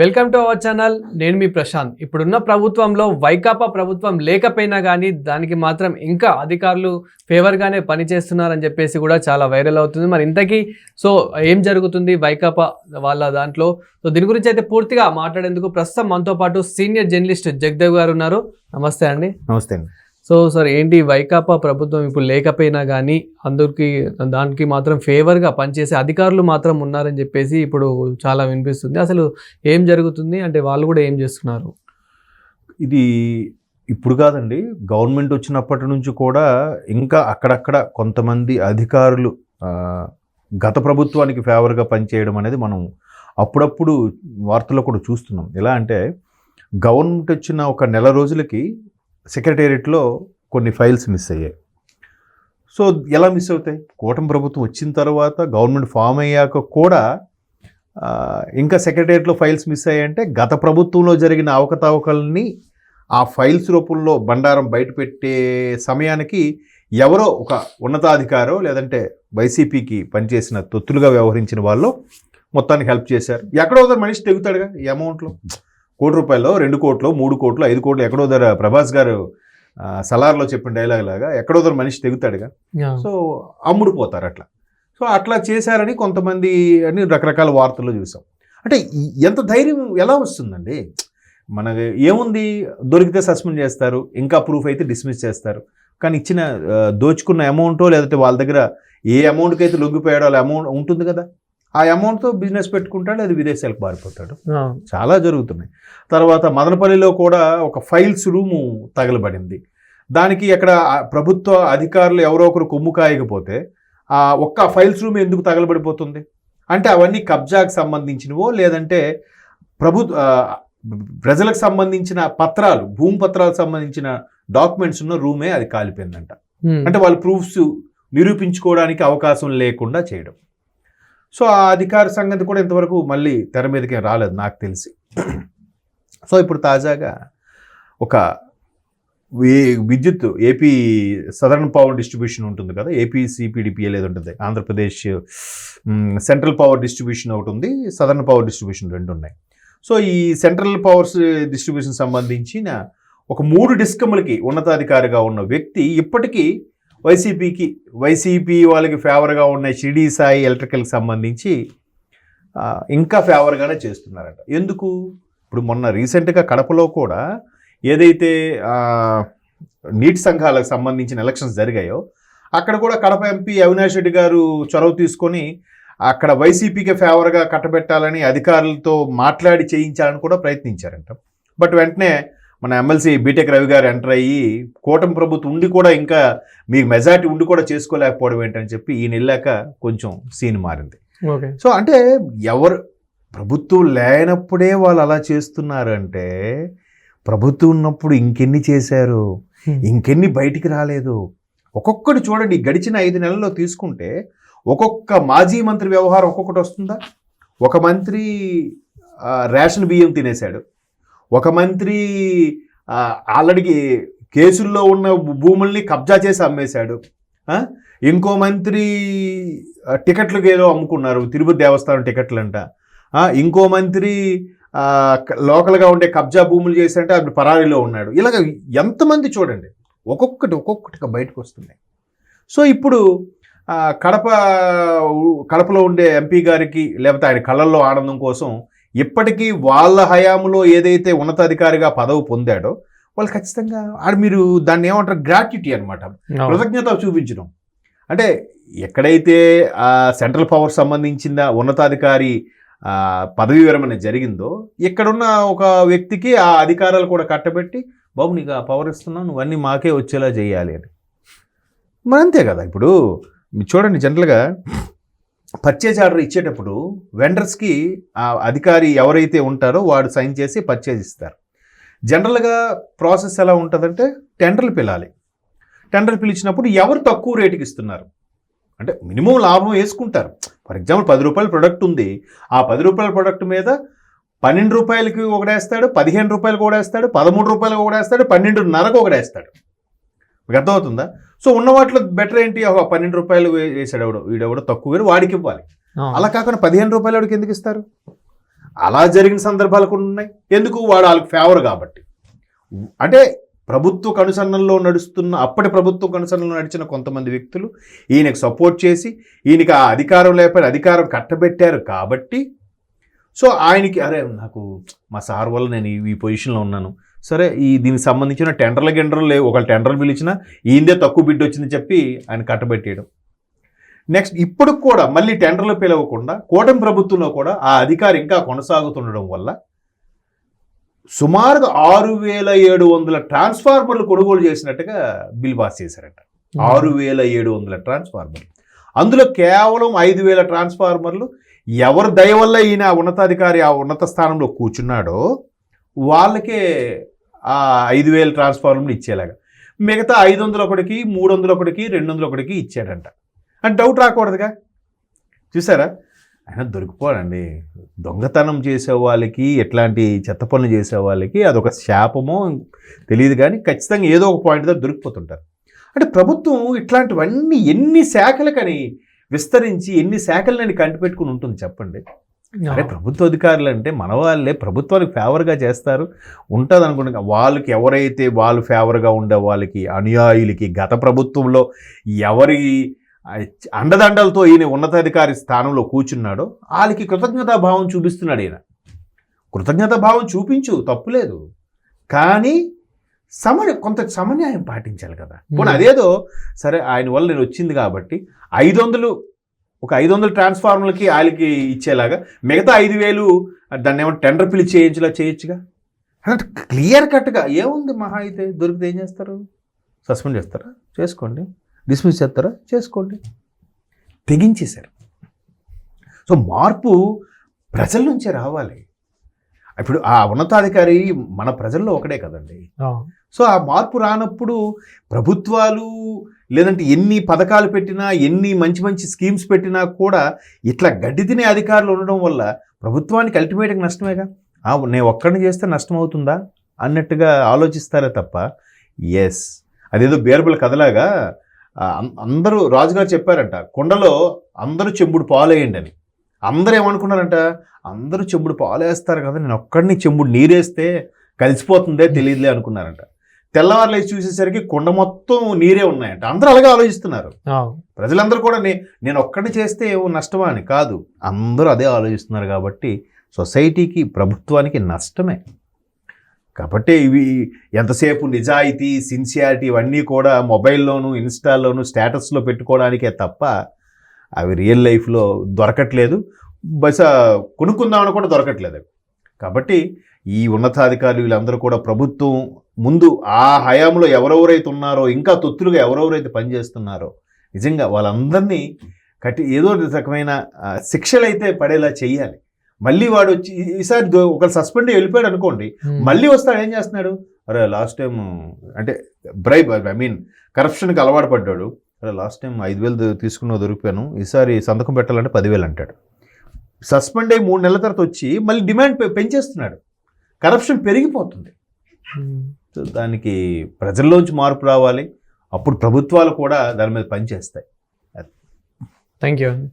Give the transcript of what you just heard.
Welcome to our channel నేను మీ ప్రశాంత్. ఇప్పుడున్న ప్రభుత్వంలో వైకాపా ప్రభుత్వం లేకపోయినా కానీ దానికి మాత్రం ఇంకా అధికారులు ఫేవర్గానే పనిచేస్తున్నారని చెప్పేసి కూడా చాలా వైరల్ అవుతుంది. మరి ఇంతకీ సో ఏం జరుగుతుంది వైకాపా వాళ్ళ దాంట్లో? సో దీని గురించి అయితే పూర్తిగా మాట్లాడేందుకు ప్రస్తుతం మనతో పాటు సీనియర్ జర్నలిస్ట్ జగదేవ్ గారు ఉన్నారు. నమస్తే అండి. నమస్తే అండి. సో సార్ ఏంటి వైకాపా ప్రభుత్వం ఇప్పుడు లేకపోయినా కానీ అందరికి దానికి మాత్రం ఫేవర్గా పనిచేసే అధికారులు మాత్రం ఉన్నారని చెప్పేసి ఇప్పుడు చాలా వినిపిస్తుంది. అసలు ఏం జరుగుతుంది? అంటే వాళ్ళు కూడా ఏం చేస్తున్నారు? ఇది ఇప్పుడు కాదండి. గవర్నమెంట్ వచ్చినప్పటి నుంచి కూడా ఇంకా అక్కడక్కడ కొంతమంది అధికారులు గత ప్రభుత్వానికి ఫేవర్గా పనిచేయడం అనేది మనం అప్పుడప్పుడు వార్తల్లో కూడా చూస్తున్నాం. ఎలా అంటే గవర్నమెంట్ వచ్చిన ఒక నెల రోజులకి సెక్రటేరియట్లో కొన్ని ఫైల్స్ మిస్ అయ్యాయి. సో ఎలా మిస్ అవుతాయి? కూటమి ప్రభుత్వం వచ్చిన తర్వాత గవర్నమెంట్ ఫామ్ అయ్యాక కూడా ఇంకా సెక్రటేరియట్లో ఫైల్స్ మిస్ అయ్యాయంటే గత ప్రభుత్వంలో జరిగిన అవకతవకల్ని ఆ ఫైల్స్ రూపంలో బండారం బయటపెట్టే సమయానికి ఎవరో ఒక ఉన్నతాధికారో లేదంటే వైసీపీకి పనిచేసిన తొత్తులుగా వ్యవహరించిన వాళ్ళు మొత్తానికి హెల్ప్ చేశారు. ఎక్కడో మనిషి తెగుతాడుగా ఈ అమౌంట్లో. కోటి రూపాయలు రెండు కోట్లు మూడు కోట్లు ఐదు కోట్లు ఎక్కడో దగ్గర ప్రభాస్ గారు సలార్లో చెప్పిన డైలాగ్ లాగా ఎక్కడో దగ్గర మనిషి తెగుతాడుగా. సో అమ్ముడు పోతారు అట్లా. సో అట్లా చేశారని కొంతమంది అని రకరకాల వార్తల్లో చూసాం. అంటే ఎంత ధైర్యం ఎలా వస్తుందండి? మనకి ఏముంది? దొరికితే సస్పెండ్ చేస్తారు ఇంకా ప్రూఫ్ అయితే డిస్మిస్ చేస్తారు. కానీ ఇచ్చిన దోచుకున్న అమౌంటో లేదంటే వాళ్ళ దగ్గర ఏ అమౌంట్కి అయితే లొంగిపోయాడో వాళ్ళ అమౌంట్ ఉంటుంది కదా. ఆ అమౌంట్తో బిజినెస్ పెట్టుకుంటాడు అది విదేశాలకు పారిపోతాడు చాలా జరుగుతున్నాయి. తర్వాత మదనపల్లిలో కూడా ఒక ఫైల్స్ రూము తగలబడింది. దానికి అక్కడ ప్రభుత్వ అధికారులు ఎవరో ఒకరు కొమ్ము కాయకపోతే ఆ ఒక్క ఫైల్స్ రూమ్ ఎందుకు తగలబడిపోతుంది? అంటే అవన్నీ కబ్జాకు సంబంధించినవో లేదంటే ప్రభు ప్రజలకు సంబంధించిన పత్రాలు భూమి పత్రాలకు సంబంధించిన డాక్యుమెంట్స్ ఉన్న రూమే అది కాలిపోయిందంట. అంటే వాళ్ళు ప్రూఫ్స్ నిరూపించుకోవడానికి అవకాశం లేకుండా చేయడం. సో ఆ అధికార సంగతి కూడా ఇంతవరకు మళ్ళీ తెర మీదకి రాలేదు నాకు తెలిసి. సో ఇప్పుడు తాజాగా ఒక విద్యుత్ ఏపీ సదరన్ పవర్ డిస్ట్రిబ్యూషన్ ఉంటుంది కదా ఏపీ సిపిడిపిఎల్ ఏది ఉంటుంది ఆంధ్రప్రదేశ్ సెంట్రల్ పవర్ డిస్ట్రిబ్యూషన్ ఒకటి ఉంది సదరన్ పవర్ డిస్ట్రిబ్యూషన్ రెండు ఉన్నాయి. సో ఈ సెంట్రల్ పవర్స్ డిస్ట్రిబ్యూషన్ సంబంధించిన ఒక మూడు డిస్కమ్లకి ఉన్నతాధికారిగా ఉన్న వ్యక్తి ఇప్పటికీ వైసీపీకి వైసీపీ వాళ్ళకి ఫేవర్గా ఉన్న షిరిడి సాయి ఎలక్ట్రికల్కి సంబంధించి ఇంకా ఫేవర్గానే చేస్తున్నారట. ఎందుకు? ఇప్పుడు మొన్న రీసెంట్గా కడపలో కూడా ఏదైతే నీటి సంఘాలకు సంబంధించిన ఎలక్షన్స్ జరిగాయో అక్కడ కూడా కడప ఎంపీ అవినాష్ రెడ్డి గారు చొరవ తీసుకొని అక్కడ వైసీపీకి ఫేవర్గా కట్టబెట్టాలని అధికారులతో మాట్లాడి చేయించాలని కూడా ప్రయత్నించారంట. బట్ వెంటనే మన ఎమ్మెల్సీ బీటెక్ రవి గారు ఎంటర్ అయ్యి కూటమి ప్రభుత్వం ఉండి కూడా ఇంకా మీకు మెజారిటీ ఉండి కూడా చేసుకోలేకపోవడం ఏంటని చెప్పి ఈయన వెళ్ళాక కొంచెం సీన్ మారింది. సో అంటే ఎవరు ప్రభుత్వం లేనప్పుడే వాళ్ళు అలా చేస్తున్నారు అంటే ప్రభుత్వం ఉన్నప్పుడు ఇంకెన్ని చేశారు? ఇంకెన్ని బయటికి రాలేదు? ఒక్కొక్కటి చూడండి గడిచిన ఐదు నెలల్లో తీసుకుంటే ఒక్కొక్క మాజీ మంత్రి వ్యవహారం ఒక్కొక్కటి వస్తుందా? ఒక మంత్రి రేషన్ బియ్యం తినేశాడు. ఒక మంత్రి ఆల్రెడీ కేసుల్లో ఉన్న భూముల్ని కబ్జా చేసి అమ్మేశాడు. ఇంకో మంత్రి టికెట్లు టికెట్లకు ఏదో అమ్ముకున్నారు. తిరుపతి దేవస్థానం టికెట్లు అంట ఇంకో మంత్రి లోకల్గా ఉండే కబ్జా భూములు చేశారంటే అప్పుడు పరారీలో ఉన్నాడు. ఇలాగ ఎంతమంది చూడండి ఒక్కొక్కటి ఒక్కొక్కటిగా బయటకు వస్తున్నాయి. సో ఇప్పుడు కడప కడపలో ఉండే ఎంపీ గారికి లేకపోతే ఆయన కళ్ళల్లో ఆనందం కోసం ఇప్పటికీ వాళ్ళ హయాంలో ఏదైతే ఉన్నతాధికారిగా పదవి పొందాడో వాళ్ళు ఖచ్చితంగా ఆడ మీరు దాన్ని ఏమంటారు గ్రాట్యుటీ అనమాట. కృతజ్ఞత చూపించడం. అంటే ఎక్కడైతే సెంట్రల్ పవర్ సంబంధించిన ఉన్నతాధికారి పదవీ విరమణ జరిగిందో ఇక్కడున్న ఒక వ్యక్తికి ఆ అధికారాలు కూడా కట్టబెట్టి బాబు నీకు ఆ పవర్ ఇస్తున్నావు నువ్వు అన్నీ మాకే వచ్చేలా చేయాలి అని. మరి అంతే కదా ఇప్పుడు చూడండి జనరల్గా పర్చేజ్ ఆర్డర్ ఇచ్చేటప్పుడు వెండర్స్కి ఆ అధికారి ఎవరైతే ఉంటారో వాడు సైన్ చేసి పర్చేజ్ ఇస్తారు. జనరల్గా ప్రాసెస్ ఎలా ఉంటుందంటే టెండర్లు పిలాలి. టెండర్ పిలిచినప్పుడు ఎవరు తక్కువ రేటుకి ఇస్తున్నారు? అంటే మినిమం లాభం వేసుకుంటారు. ఫర్ ఎగ్జాంపుల్ పది రూపాయల ప్రొడక్ట్ ఉంది. ఆ పది రూపాయల ప్రొడక్ట్ మీద పన్నెండు రూపాయలకి ఒకడేస్తాడు పదిహేను రూపాయలకు ఒకడేస్తాడు పదమూడు రూపాయలకు ఒకడేస్తాడు పన్నెండున్నరకు ఒకడేస్తాడు. మీకు అర్థమవుతుందా? సో ఉన్న వాటిలో బెటర్ ఏంటి? ఒక పన్నెండు రూపాయలు వేసాడు ఎవడు వీడెవడో తక్కువ వేరు వాడికి ఇవ్వాలి. అలా కాకుండా పదిహేను రూపాయలు వాడికి ఎందుకు ఇస్తారు? అలా జరిగిన సందర్భాలు కొన్ని ఉన్నాయి. ఎందుకు? వాడు వాళ్ళకి ఫేవర్ కాబట్టి. అంటే ప్రభుత్వ కనుసన్నల్లో నడుస్తున్న అప్పటి ప్రభుత్వ కనుసన్నలో నడిచిన కొంతమంది వ్యక్తులు ఈయనకు సపోర్ట్ చేసి ఈయనకి ఆ అధికారం లేకపోయినా అధికారం కట్టబెట్టారు కాబట్టి సో ఆయనకి అరే నాకు మా సార్ వల్ల నేను ఈ పొజిషన్లో ఉన్నాను. సరే ఈ దీనికి సంబంధించిన టెండర్ల గెండర్లు లేవు. ఒకళ్ళు టెండర్లు పిలిచినా ఈయందే తక్కువ బిడ్ వచ్చింది చెప్పి ఆయన కట్టబెట్టేయడం. నెక్స్ట్ ఇప్పుడు కూడా మళ్ళీ టెండర్లు పిలవకుండా కూటమి ప్రభుత్వంలో కూడా ఆ అధికారం ఇంకా కొనసాగుతుండడం వల్ల సుమారుగా ఆరు వేల ఏడు వందల ట్రాన్స్ఫార్మర్లు కొనుగోలు చేసినట్టుగా బిల్ పాస్ చేశారట. ఆరు వేల ఏడు వందల ట్రాన్స్ఫార్మర్లు. అందులో కేవలం ఐదు వేల ట్రాన్స్ఫార్మర్లు ఎవరి దయ వల్ల ఈయన ఉన్నతాధికారి ఆ ఉన్నత స్థానంలో కూర్చున్నాడో వాళ్ళకే ఆ ఐదు వేల ట్రాన్స్ఫార్మర్లు ఇచ్చేలాగా. మిగతా ఐదు వందల ఒకటికి మూడు వందల ఒకటికి రెండు వందల ఒకటికి ఇచ్చాడంట. అని డౌట్ రాకూడదుగా? చూసారా? ఆయన దొరికిపోడండి. దొంగతనం చేసే వాళ్ళకి ఎట్లాంటి చెత్త పనులు చేసే వాళ్ళకి అదొక శాపమో తెలియదు కానీ ఖచ్చితంగా ఏదో ఒక పాయింట్ దగ్గర దొరికిపోతుంటారు. అంటే ప్రభుత్వం ఇట్లాంటివన్నీ ఎన్ని శాఖలకని విస్తరించి ఎన్ని శాఖలని కంటిపెట్టుకుని ఉంటుంది చెప్పండి? అరే ప్రభుత్వ అధికారులు అంటే మన వాళ్ళే ప్రభుత్వానికి ఫేవర్గా చేస్తారు. ఉంటుంది అనుకుంటా వాళ్ళకి ఎవరైతే వాళ్ళు ఫేవర్గా ఉండే వాళ్ళకి అనుయాయులకి గత ప్రభుత్వంలో ఎవరి అండదండలతో ఈయన ఉన్నతాధికారి స్థానంలో కూర్చున్నాడో వాళ్ళకి కృతజ్ఞతాభావం చూపిస్తున్నాడు ఈయన. కృతజ్ఞతాభావం చూపించు తప్పులేదు కానీ సమన్య కొంత సమన్యాయం పాటించాలి కదా. పోనీ. అదేదో సరే ఆయన వల్ల నేను వచ్చింది కాబట్టి ఐదు వందలు ఒక ఐదు వందల ట్రాన్స్ఫార్మర్లకి వాళ్ళకి ఇచ్చేలాగా మిగతా ఐదు వేలు దాన్ని ఏమన్నా టెండర్ పిలిచి చేయించేలా చేయొచ్చుగా? క్లియర్ కట్గా ఏముంది మహా అయితే? దొరికితే ఏం చేస్తారు? సస్పెండ్ చేస్తారా? చేసుకోండి. డిస్మిస్ చేస్తారా? చేసుకోండి. తెగించేశారు. సో మార్పు ప్రజల నుంచే రావాలి. ఇప్పుడు ఆ ఉన్నతాధికారి మన ప్రజల్లో ఒకడే కదండి. సో ఆ మార్పు రానప్పుడు ప్రభుత్వాలు లేదంటే ఎన్ని పథకాలు పెట్టినా ఎన్ని మంచి మంచి స్కీమ్స్ పెట్టినా కూడా ఇట్లా గడ్డి తినే అధికారులు ఉండడం వల్ల ప్రభుత్వానికి అల్టిమేట్గా నష్టమేగా? నేను ఒక్కడిని చేస్తే నష్టం అవుతుందా అన్నట్టుగా ఆలోచిస్తారే తప్ప. ఎస్ అదేదో బీరబుల కథలాగా అం- అందరూ రాజుగారు చెప్పారంట కొండలో అందరూ చెంబుడు పాలేయండి అని. అందరూ ఏమనుకున్నారంట? అందరూ చెంబుడు పాలేస్తారు కదా నేను ఒక్కడిని చెంబుడు నీరేస్తే కలిసిపోతుందే తెలియదులే అనుకున్నారంట. తెల్లవారులు లేచి చూసేసరికి కొండ మొత్తం నీరే ఉన్నాయంట. అందరూ అలాగే ఆలోచిస్తున్నారు. ప్రజలందరూ కూడా నే నేను ఒక్కడిని చేస్తే ఏమో నష్టమా అని కాదు. అందరూ అదే ఆలోచిస్తున్నారు కాబట్టి సొసైటీకి ప్రభుత్వానికి నష్టమే. కాబట్టి ఇవి ఎంతసేపు నిజాయితీ సిన్సియారిటీ ఇవన్నీ కూడా మొబైల్లోను ఇన్స్టాల్లోను స్టేటస్లో పెట్టుకోవడానికే తప్ప అవి రియల్ లైఫ్లో దొరకట్లేదు. బహుశా కొనుక్కుందామని కూడా దొరకట్లేదు కాబట్టి ఈ ఉన్నతాధికారులు వీళ్ళందరూ కూడా ప్రభుత్వం ముందు ఆ హయాంలో ఎవరెవరైతే ఉన్నారో ఇంకా తొత్తులుగా ఎవరెవరైతే పనిచేస్తున్నారో నిజంగా వాళ్ళందరినీ కట్టి ఏదో రకమైన శిక్షలు అయితే పడేలా చేయాలి. మళ్ళీ వాడు వచ్చి ఈసారి ఒకరు సస్పెండ్ వెళ్ళిపోయాడు అనుకోండి మళ్ళీ వస్తాడు ఏం చేస్తున్నాడు? అరే లాస్ట్ టైం అంటే బ్రైబ్ ఐ మీన్ కరప్షన్కి అలవాటు పడ్డాడు. అరే లాస్ట్ టైం ఐదు వేలు తీసుకున్న దొరికిపోయాను. ఈసారి సంతకం పెట్టాలంటే పదివేలు అంటాడు. సస్పెండ్ అయ్యి మూడు నెలల తర్వాత వచ్చి మళ్ళీ డిమాండ్ పెంచేస్తున్నాడు. కరప్షన్ పెరిగిపోతుంది. సో దానికి ప్రజల్లోంచి మార్పు రావాలి. అప్పుడు ప్రభుత్వాలు కూడా దాని మీద పనిచేస్తాయి. థ్యాంక్ యూ అండి